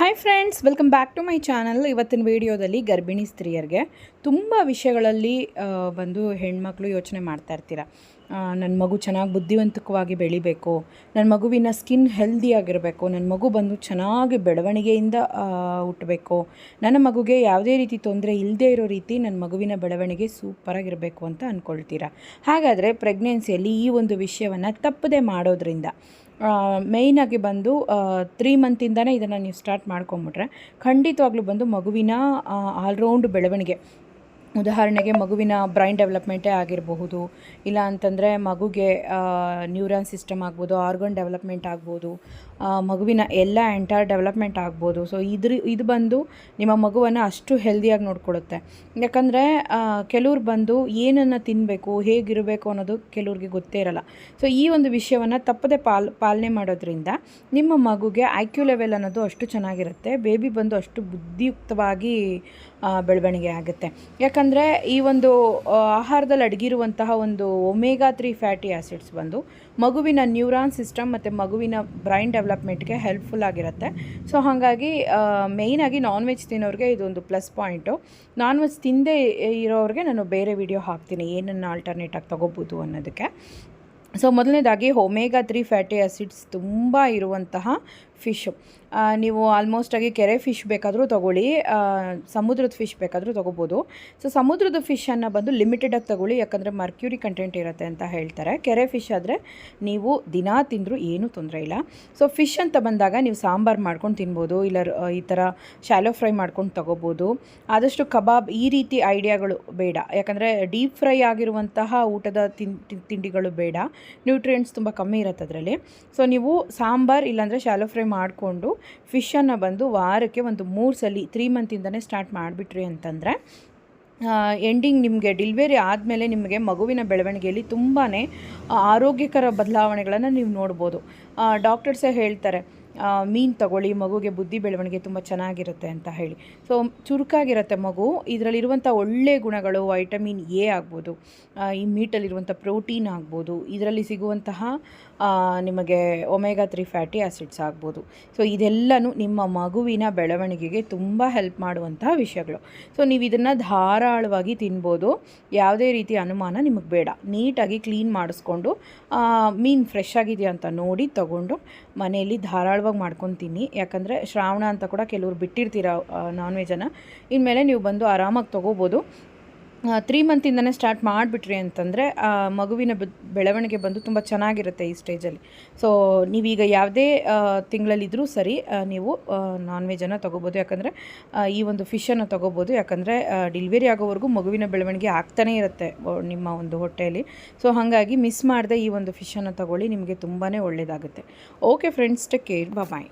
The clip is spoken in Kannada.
Hi friends welcome back to my channel ಇವತ್ತಿನ ವಿಡಿಯೋದಲ್ಲಿ ಗರ್ಭಿಣಿ ಸ್ತ್ರೀಯರಿಗೆ ತುಂಬ ವಿಷಯಗಳಲ್ಲಿ ಬಂದು ಹೆಣ್ಮಕ್ಳು ಯೋಚನೆ ಮಾಡ್ತಾ ಇರ್ತೀರ. ನನ್ನ ಮಗು ಚೆನ್ನಾಗಿ ಬುದ್ಧಿವಂತಕವಾಗಿ ಬೆಳಿಬೇಕು ನನ್ನ ಮಗುವಿನ ಸ್ಕಿನ್ ಹೆಲ್ದಿಯಾಗಿರಬೇಕು ನನ್ನ ಮಗು ಬಂದು ಚೆನ್ನಾಗಿ ಬೆಳವಣಿಗೆಯಿಂದ ಹುಟ್ಟಬೇಕು ನನ್ನ ಮಗುಗೆ ಯಾವುದೇ ರೀತಿ ತೊಂದರೆ ಇಲ್ಲದೆ ಇರೋ ರೀತಿ ನನ್ನ ಮಗುವಿನ ಬೆಳವಣಿಗೆ ಸೂಪರಾಗಿರಬೇಕು ಅಂತ ಅಂದ್ಕೊಳ್ತೀರಾ ಹಾಗಾದರೆ ಪ್ರೆಗ್ನೆನ್ಸಿಯಲ್ಲಿ ಈ ಒಂದು ವಿಷಯವನ್ನು ತಪ್ಪದೆ ಮಾಡೋದ್ರಿಂದ ಮೇಯ್ನಾಗಿ ಬಂದು ತ್ರೀ ಮಂತಿಂದನೇ ಇದನ್ನು ನೀವು ಸ್ಟಾರ್ಟ್ ಮಾಡ್ಕೊಂಬಿಟ್ರೆ ಖಂಡಿತವಾಗ್ಲೂ ಬಂದು ಮಗುವಿನ ಆಲ್ರೌಂಡ್ ಬೆಳವಣಿಗೆ ಉದಾಹರಣೆಗೆ ಮಗುವಿನ ಬ್ರೈನ್ ಡೆವಲಪ್ಮೆಂಟೇ ಆಗಿರಬಹುದು, ಇಲ್ಲ ಅಂತಂದರೆ ಮಗುಗೆ ನ್ಯೂರಾನ್ ಸಿಸ್ಟಮ್ ಆಗ್ಬೋದು, ಆರ್ಗನ್ ಡೆವಲಪ್ಮೆಂಟ್ ಆಗ್ಬೋದು ಮಗುವಿನ ಎಲ್ಲ ಎಂಟೈರ್ ಡೆವಲಪ್ಮೆಂಟ್ ಆಗ್ಬೋದು. ಸೊ ಇದ್ರ, ಇದು ಬಂದು ನಿಮ್ಮ ಮಗುವನ್ನು ಅಷ್ಟು ಹೆಲ್ದಿಯಾಗಿ ನೋಡ್ಕೊಳ್ಳುತ್ತೆ ಯಾಕಂದರೆ ಕೆಲವ್ರು ಬಂದು ಏನನ್ನು ತಿನ್ನಬೇಕು ಹೇಗಿರಬೇಕು ಅನ್ನೋದು ಕೆಲವ್ರಿಗೆ ಗೊತ್ತೇ ಇರಲ್ಲ. ಸೊ ಈ ಒಂದು ವಿಷಯವನ್ನು ತಪ್ಪದೆ ಪಾಲ್, ಪಾಲನೆ ಮಾಡೋದ್ರಿಂದ ನಿಮ್ಮ ಮಗುಗೆ ಐಕ್ಯೂ ಕ್ಯೂ ಲೆವೆಲ್ ಅನ್ನೋದು ಅಷ್ಟು ಚೆನ್ನಾಗಿರುತ್ತೆ, ಬೇಬಿ ಬಂದು ಅಷ್ಟು ಬುದ್ಧಿಯುಕ್ತವಾಗಿ ಬೆಳವಣಿಗೆ ಆಗುತ್ತೆ. ಯಾಕಂದರೆ ಈ ಒಂದು ಆಹಾರದಲ್ಲಿ ಅಡಗಿರುವಂತಹ ಒಂದು ಒಮೇಗಾ ತ್ರೀ ಫ್ಯಾಟಿ ಆ್ಯಸಿಡ್ಸ್ ಬಂದು ಮಗುವಿನ ನ್ಯೂರಾನ್ ಸಿಸ್ಟಮ್ ಮತ್ತು ಮಗುವಿನ ಬ್ರೈನ್ ಡೆವಲಪ್ಮೆಂಟ್ಗೆ ಹೆಲ್ಪ್ಫುಲ್ ಆಗಿರುತ್ತೆ. ಸೊ ಹಾಗಾಗಿ ಮೇಯ್ನಾಗಿ ನಾನ್ ವೆಜ್ ತಿನ್ನೋರಿಗೆ ಇದೊಂದು ಪ್ಲಸ್ ಪಾಯಿಂಟು ನಾನ್ ವೆಜ್ ತಿಂದೇ ಇರೋರಿಗೆ ನಾನು ಬೇರೆ ವಿಡಿಯೋ ಹಾಕ್ತೀನಿ. ಏನನ್ನು ಆಲ್ಟರ್ನೇಟಾಗಿ ತೊಗೋಬೋದು ಅನ್ನೋದಕ್ಕೆ. ಸೊ ಮೊದಲನೇದಾಗಿ ಒಮೇಗಾ ತ್ರೀ ಫ್ಯಾಟಿ ಆ್ಯಸಿಡ್ಸ್ ತುಂಬ ಇರುವಂತಹ ಫಿಶ್ಶು ನೀವು ಆಲ್ಮೋಸ್ಟಾಗಿ ಕೆರೆ ಫಿಶ್ ಬೇಕಾದರೂ ತೊಗೊಳ್ಳಿ ಸಮುದ್ರದ ಫಿಶ್ ಬೇಕಾದರೂ ತೊಗೋಬೋದು. ಸೊ ಸಮುದ್ರದ ಫಿಶನ್ನು ಬಂದು ಲಿಮಿಟೆಡಾಗಿ ತೊಗೊಳ್ಳಿ, ಯಾಕಂದರೆ ಮರ್ಕ್ಯೂರಿ ಕಂಟೆಂಟ್ ಇರುತ್ತೆ ಅಂತ ಹೇಳ್ತಾರೆ. ಕೆರೆ ಫಿಶ್ ಆದರೆ ನೀವು ದಿನಾ ತಿಂದರೂ ಏನೂ ತೊಂದರೆ ಇಲ್ಲ. ಸೊ ಫಿಶ್ ಅಂತ ಬಂದಾಗ ನೀವು ಸಾಂಬಾರು ಮಾಡ್ಕೊಂಡು ತಿನ್ಬೋದು, ಇಲ್ಲ ಈ ಥರ ಶಾಲೋ ಫ್ರೈ ಮಾಡ್ಕೊಂಡು ತೊಗೋಬೋದು. ಆದಷ್ಟು ಕಬಾಬ್ ಈ ರೀತಿ ಐಡಿಯಾಗಳು ಬೇಡ. ಯಾಕಂದರೆ ಡೀಪ್ ಫ್ರೈ ಆಗಿರುವಂತಹ ಊಟದ ತಿಂಡಿಗಳು ಬೇಡ. ನ್ಯೂಟ್ರಿಯೆಂಟ್ಸ್ ತುಂಬ ಕಮ್ಮಿ ಇರುತ್ತೆ ಅದರಲ್ಲಿ. ಸೊ ನೀವು ಸಾಂಬಾರ್ ಇಲ್ಲಾಂದರೆ ಶಾಲೋ ಫ್ರೈ ಮಾಡಿಕೊಂಡು ಫಿಶನ್ನು ಬಂದು ವಾರಕ್ಕೆ ಒಂದು ಮೂರು ಸಲ ತ್ರೀ ಮಂತಿಂದನೇ ಸ್ಟಾರ್ಟ್ ಮಾಡಿಬಿಟ್ರಿ ಅಂತಂದರೆ ಎಂಡಿಂಗ್ ನಿಮಗೆ ಡಿಲಿವರಿ ಆದಮೇಲೆ ನಿಮಗೆ ಮಗುವಿನ ಬೆಳವಣಿಗೆಯಲ್ಲಿ ತುಂಬಾ ಆರೋಗ್ಯಕರ ಬದಲಾವಣೆಗಳನ್ನು ನೀವು ನೋಡ್ಬೋದು. ಡಾಕ್ಟರ್ಸೇ ಹೇಳ್ತಾರೆ ಮೀನು ತಗೊಳ್ಳಿ, ಮಗುಗೆ ಬುದ್ಧಿ ಬೆಳವಣಿಗೆ ತುಂಬ ಚೆನ್ನಾಗಿರುತ್ತೆ ಅಂತ ಹೇಳಿ. ಸೊ ಚುರುಕಾಗಿರುತ್ತೆ ಮಗು ಇದರಲ್ಲಿರುವಂಥ ಒಳ್ಳೆಯ ಗುಣಗಳು ವೈಟಮಿನ್ ಎ ಆಗ್ಬೋದು ಈ ಮೀಟಲ್ಲಿರುವಂಥ ಪ್ರೋಟೀನ್ ಆಗ್ಬೋದು, ಇದರಲ್ಲಿ ಸಿಗುವಂತಹ ನಿಮಗೆ ಒಮೆಗಾ ತ್ರೀ ಫ್ಯಾಟಿ ಆ್ಯಸಿಡ್ಸ್ ಆಗ್ಬೋದು. ಸೊ ಇದೆಲ್ಲನೂ ನಿಮ್ಮ ಮಗುವಿನ ಬೆಳವಣಿಗೆಗೆ ತುಂಬ ಹೆಲ್ಪ್ ಮಾಡುವಂತಹ ವಿಷಯಗಳು. ಸೊ ನೀವು ಇದನ್ನು ಧಾರಾಳವಾಗಿ ತಿನ್ಬೋದು, ಯಾವುದೇ ರೀತಿ ಅನುಮಾನ ನಿಮಗೆ ಬೇಡ. ನೀಟಾಗಿ ಕ್ಲೀನ್ ಮಾಡಿಸ್ಕೊಂಡು ಮೀನು ಫ್ರೆಶ್ ಆಗಿದೆಯಾ ಅಂತ ನೋಡಿ ತಗೊಂಡು, ಮನೆಯಲ್ಲಿ ಧಾರಾಳವಾಗಿ ಮಾಡ್ಕೊಂಡು ಮಾಡ್ಕೊತೀನಿ. ಯಾಕಂದರೆ ಶ್ರಾವಣ ಅಂತ ಕೂಡ ಕೆಲವ್ರು ಬಿಟ್ಟಿರ್ತೀರ ನಾನ್ ವೆಜನ್ನು ಇನ್ಮೇಲೆ ನೀವು ಬಂದು ಆರಾಮಾಗಿ ತೊಗೋಬೋದು. ತ್ರೀ ಮಂತಿಂದನೇ ಸ್ಟಾರ್ಟ್ ಮಾಡಿಬಿಟ್ರಿ ಅಂತಂದರೆ ಮಗುವಿನ ಬೆಳವಣಿಗೆ ಬಂದು ತುಂಬ ಚೆನ್ನಾಗಿರುತ್ತೆ ಈ ಸ್ಟೇಜಲ್ಲಿ ಸೊ ನೀವೀಗ ಯಾವುದೇ ತಿಂಗಳಲ್ಲಿದ್ದರೂ ಸರಿ ನೀವು ನಾನ್ ವೆಜನ್ನು ತೊಗೋಬೋದು. ಯಾಕಂದರೆ ಈ ಒಂದು ಫಿಶನ್ನು ತೊಗೋಬೋದು. ಯಾಕಂದರೆ ಡಿಲಿವರಿ ಆಗೋವರೆಗೂ ಮಗುವಿನ ಬೆಳವಣಿಗೆ ಆಗ್ತಾನೇ ಇರುತ್ತೆ ನಿಮ್ಮ ಒಂದು ಹೊಟ್ಟೆಯಲ್ಲಿ. ಸೊ ಹಾಗಾಗಿ ಮಿಸ್ ಮಾಡದೆ ಈ ಒಂದು ಫಿಶನ್ನು ತೊಗೊಳ್ಳಿ, ನಿಮಗೆ ತುಂಬಾ ಒಳ್ಳೆಯದಾಗುತ್ತೆ okay friends take care bye